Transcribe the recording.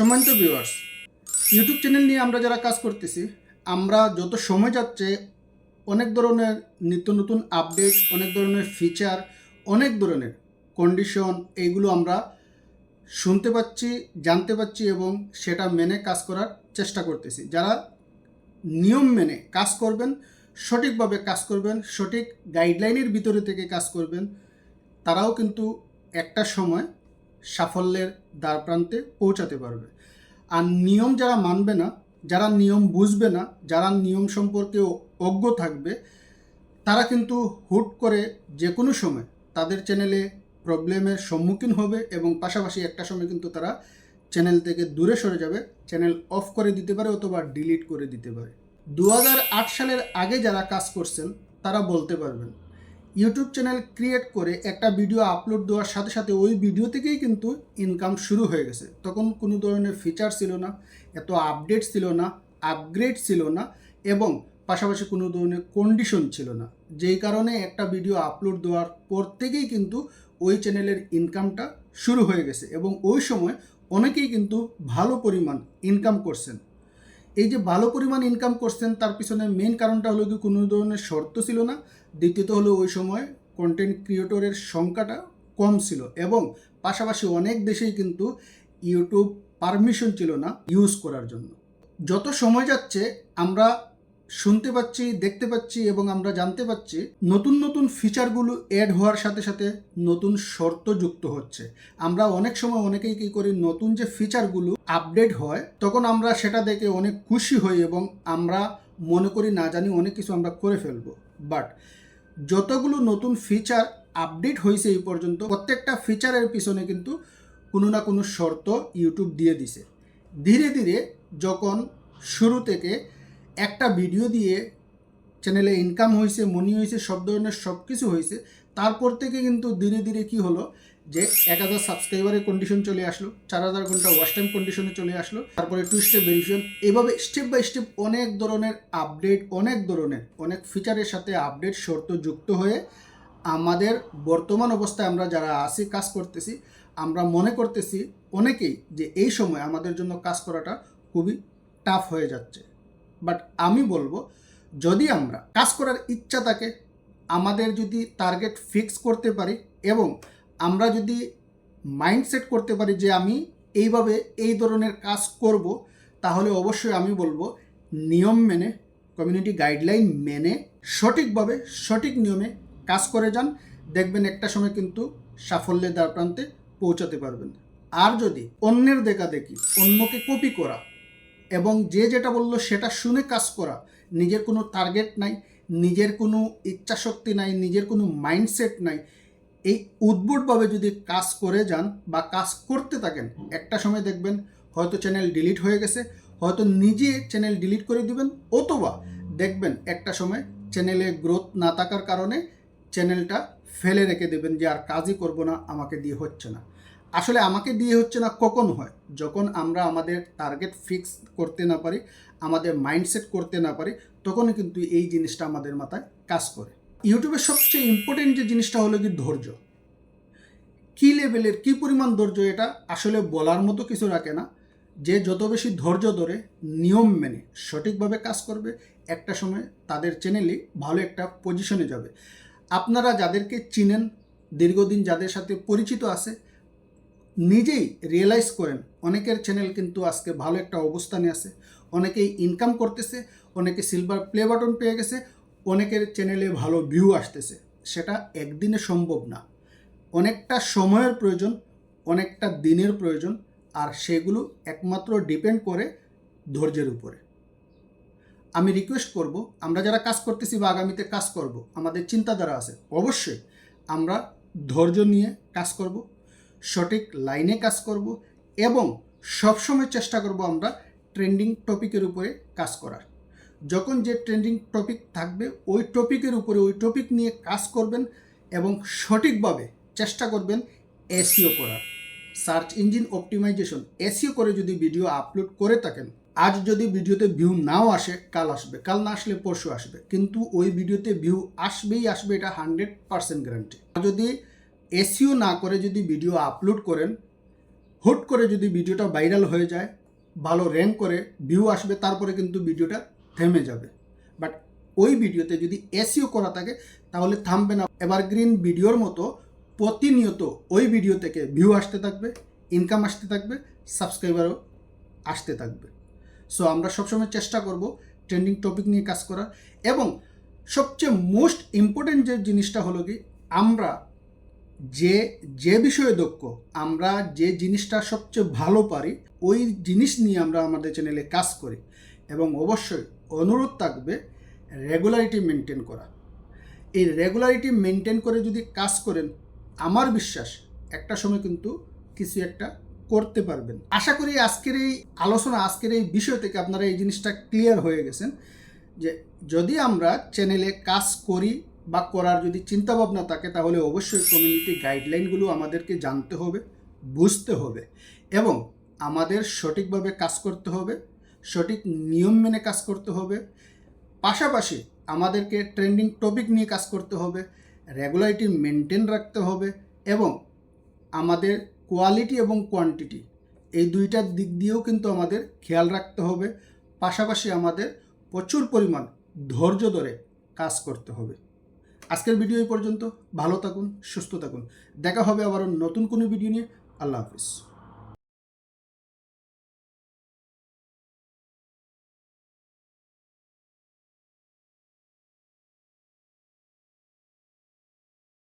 সম্মানিত viewers YouTube channel নিয়ে আমরা যারা কাজ করতেছি, আমরা যত সময় যাচ্ছে, অনেক ধরনের নিত্য নতুন আপডেট অনেক ধরনের ফিচার অনেক ধরনের কন্ডিশন এইগুলো আমরা শুনতে পাচ্ছি, জানতে পাচ্ছি এবং সেটা মেনে কাজ করার চেষ্টা করতেছি। যারা নিয়ম মেনে কাজ করবেন, সঠিকভাবে কাজ করবেন, সঠিক গাইডলাইনের ভিতরে থেকে কাজ করবেন, তারাও কিন্তু একটা সময় সাফল্যের দ্বারপ্রান্তে পৌঁছাতে পারবে। আর নিয়ম যারা মানবে না, যারা নিয়ম বুঝবে না, যারা নিয়ম সম্পর্কে অজ্ঞ থাকবে, তারা কিন্তু হুট করে যে কোনো সময় তাদের চ্যানেলে প্রবলেমের সম্মুখীন হবে এবং পাশাপাশি একটা সময় কিন্তু তারা চ্যানেল থেকে দূরে সরে যাবে চ্যানেল অফ করে দিতে পারে অথবা ডিলিট করে দিতে পারে। দু হাজার আট সালের আগে যারা কাজ করছেন, তারা বলতে পারবেন ইউটিউব চ্যানেল ক্রিয়েট করে একটা ভিডিও আপলোড দেওয়ার সাথে সাথে ওই ভিডিও থেকেই কিন্তু ইনকাম শুরু হয়ে গেছে। তখন কোনো ধরনের ফিচার ছিল না, এত আপডেট ছিল না আপগ্রেড ছিল না এবং পাশাপাশি কোনো ধরনের কন্ডিশন ছিল না। যেই কারণে একটা ভিডিও আপলোড দেওয়ার পর থেকেই কিন্তু ওই চ্যানেলের ইনকামটা শুরু হয়ে গেছে এবং ওই সময় অনেকেই কিন্তু ভালো পরিমাণ ইনকাম করছেন। এই যে ভালো পরিমাণ ইনকাম করছেন, তার পিছনে মেন কারণটা হলো কি, কোনো ধরনের শর্ত ছিল না। দ্বিতীয়ত হলো ওই সময় কন্টেন্ট ক্রিয়েটরের সংখ্যাটা কম ছিল এবং পাশাপাশি অনেক দেশেই কিন্তু ইউটিউব পারমিশন ছিল না ইউজ করার জন্য। যত সময় যাচ্ছে, আমরা শুনতে পাচ্ছি, দেখতে পাচ্ছি এবং আমরা জানতে পাচ্ছি নতুন নতুন ফিচারগুলো অ্যাড হওয়ার সাথে সাথে নতুন শর্ত যুক্ত হচ্ছে। আমরা অনেক সময় অনেকেই কী করি, নতুন যে ফিচারগুলো আপডেট হয়, তখন আমরা সেটা দেখে অনেক খুশি হই এবং আমরা মনে করি, না জানি, অনেক কিছু আমরা করে ফেলব। বাট যতগুলো নতুন ফিচার আপডেট হয়েছে এই পর্যন্ত, প্রত্যেকটা ফিচারের পিছনে কিন্তু কোনো না কোনো শর্ত ইউটিউব দিয়ে দিছে। ধীরে ধীরে যখন শুরু থেকে একটা ভিডিও দিয়ে চ্যানেলে ইনকাম হয়েছে মনি হয়েছে সব ধরনের সব কিছু হয়েছে তারপর থেকে কিন্তু ধীরে ধীরে কি হলো যে এক হাজার সাবস্ক্রাইবারের কন্ডিশন চলে আসলো, চার হাজার ঘণ্টা ওয়াশ টাইম কন্ডিশনে চলে আসলো, তারপরে টু স্টেপ ভেরিফিকেশন এভাবে স্টেপ বাই স্টেপ অনেক ধরনের আপডেট অনেক ধরনের, অনেক ফিচারের সাথে আপডেট শর্ত যুক্ত হয়ে আমাদের বর্তমান অবস্থায় আমরা যারা আছি, কাজ করতেছি, আমরা মনে করতেছি অনেকেই যে এই সময় আমাদের জন্য কাজ করাটা খুবই টাফ হয়ে যাচ্ছে। বাট আমি বলব, যদি আমরা কাজ করার ইচ্ছা থাকে, আমাদের যদি টার্গেট ফিক্স করতে পারি এবং আমরা যদি মাইন্ডসেট করতে পারি যে আমি এইভাবে এই ধরনের কাজ করব, তাহলে অবশ্যই আমি বলব, নিয়ম মেনে কমিউনিটি গাইডলাইন মেনে, সঠিকভাবে সঠিক নিয়মে কাজ করে যান। দেখবেন একটা সময় কিন্তু সাফল্যের দ্বার প্রান্তে পৌঁছাতে পারবেন। আর যদি অন্যের দেখা দেখি, অন্যকে কপি করা এবং যে যেটা বলল সেটা শুনে কাজ করা। নিজের কোনো টার্গেট নাই, নিজের কোনো ইচ্ছাশক্তি নাই, নিজের কোনো মাইন্ডসেট নাই। এই উদ্ভুটভাবে যদি কাজ করে যান বা কাজ করতে থাকেন, একটা সময় দেখবেন হয়তো চ্যানেল ডিলিট হয়ে গেছে, হয়তো নিজে চ্যানেল ডিলিট করে দিবেন, অথবা দেখবেন একটা সময় চ্যানেলে গ্রোথ না থাকার কারণে চ্যানেলটা ফেলে রেখে দেবেন যে আর কাজই করব না, আমাকে দিয়ে হচ্ছে না। আসলে আমাকে দিয়ে হচ্ছে না কখন হয়। যখন আমরা আমাদের টার্গেট ফিক্স করতে না পারি, আমাদের মাইন্ডসেট করতে না পারি তখন কিন্তু এই জিনিসটা আমাদের মাথায় কাজ করে। ইউটিউবের সবচেয়ে ইম্পর্টেন্ট যে জিনিসটা হলো কি ধৈর্য। কী লেভেলের কী পরিমাণ ধৈর্য এটা আসলে বলার মতো কিছু রাখে না। যে যত বেশি ধৈর্য ধরে নিয়ম মেনে সঠিকভাবে কাজ করবে, একটা সময় তাদের চ্যানেলই ভালো একটা পজিশনে যাবে। আপনারা যাদেরকে চিনেন, দীর্ঘদিন যাদের সাথে পরিচিত আছে নিজেই রিয়েলাইজ করেন। অনেকের চ্যানেল কিন্তু আজকে ভালো একটা অবস্থানে আছে। অনেকেই ইনকাম করতেছে, অনেকে সিলভার প্লে বাটন পেয়ে গেছে, অনেকের চ্যানেলে ভালো ভিউ আসতেছে। সেটা একদিনে সম্ভব না। অনেকটা সময়ের প্রয়োজন, অনেকটা দিনের প্রয়োজন, আর সেগুলো একমাত্র ডিপেন্ড করে ধৈর্যের উপরে। আমি রিকোয়েস্ট করব, আমরা যারা কাজ করতেছি বা আগামীতে কাজ করব, আমাদের চিন্তাধারা আছে। অবশ্যই আমরা ধৈর্য নিয়ে কাজ করব সঠিক লাইনে কাজ করব এবং সবসময় চেষ্টা করব আমরা ট্রেন্ডিং টপিকের উপরে কাজ করার। যখন যে ট্রেন্ডিং টপিক থাকবে, ওই টপিকের উপরে ওই টপিক নিয়ে কাজ করবেন এবং সঠিকভাবে চেষ্টা করবেন এসিও করার। সার্চ ইঞ্জিন অপটিমাইজেশন এসিও করে যদি ভিডিও আপলোড করে থাকেন, আজ যদি ভিডিওতে ভিউ নাও আসে, কাল আসবে, কাল না আসলে পরশু আসবে, কিন্তু ওই ভিডিওতে ভিউ আসবেই আসবে, এটা হান্ড্রেড পারসেন্ট গ্যারান্টি। যদি এসিও না করে যদি ভিডিও আপলোড করেন, হুট করে যদি ভিডিওটা ভাইরাল হয়ে যায়, ভালো র্যাঙ্ক করে ভিউ আসবে, তারপরে কিন্তু ভিডিওটা থেমে যাবে। বাট ওই ভিডিওতে যদি এসিও করা থাকে, তাহলে থামবে না। এভারগ্রিন ভিডিওর মতো প্রতিনিয়ত ওই ভিডিও থেকে ভিউ আসতে থাকবে ইনকাম আসতে থাকবে সাবস্ক্রাইবারও আসতে থাকবে। সো আমরা সবসময় চেষ্টা করব ট্রেন্ডিং টপিক নিয়ে কাজ করার। এবং সবচেয়ে মোস্ট ইম্পর্টেন্ট যে জিনিসটা হলো কি, আমরা যে যে বিষয়ে দক্ষ, আমরা যে জিনিসটা সবচেয়ে ভালো পারি, ওই জিনিস নিয়ে আমরা আমাদের চ্যানেলে কাজ করি। এবং অবশ্যই অনুরোধ থাকবে রেগুলারিটি মেনটেন করা। এই রেগুলারিটি মেনটেন করে যদি কাজ করেন, আমার বিশ্বাস একটা সময় কিন্তু কিছু একটা করতে পারবেন। আশা করি আজকের এই আলোচনা, আজকের এই বিষয় থেকে আপনারা এই জিনিসটা ক্লিয়ার হয়ে গেছেন যে যদি আমরা চ্যানেলে কাজ করি বা করার যদি চিন্তাভাবনা থাকে, তাহলে অবশ্যই কমিউনিটি গাইডলাইনগুলো আমাদেরকে জানতে হবে, বুঝতে হবে এবং আমাদের সঠিকভাবে কাজ করতে হবে, সঠিক নিয়ম মেনে কাজ করতে হবে। পাশাপাশি আমাদেরকে ট্রেন্ডিং টপিক নিয়ে কাজ করতে হবে রেগুলারিটি মেনটেন রাখতে হবে এবং আমাদের কোয়ালিটি এবং কোয়ান্টিটি এই দুইটার দিক দিয়েও কিন্তু আমাদের খেয়াল রাখতে হবে। পাশাপাশি আমাদের প্রচুর পরিমাণ ধৈর্য ধরে কাজ করতে হবে। আজকের ভিডিও এই পর্যন্ত। ভালো থাকুন, সুস্থ থাকুন। দেখা হবে আবারও নতুন কোনো ভিডিও নিয়ে। আল্লাহ হাফিজ।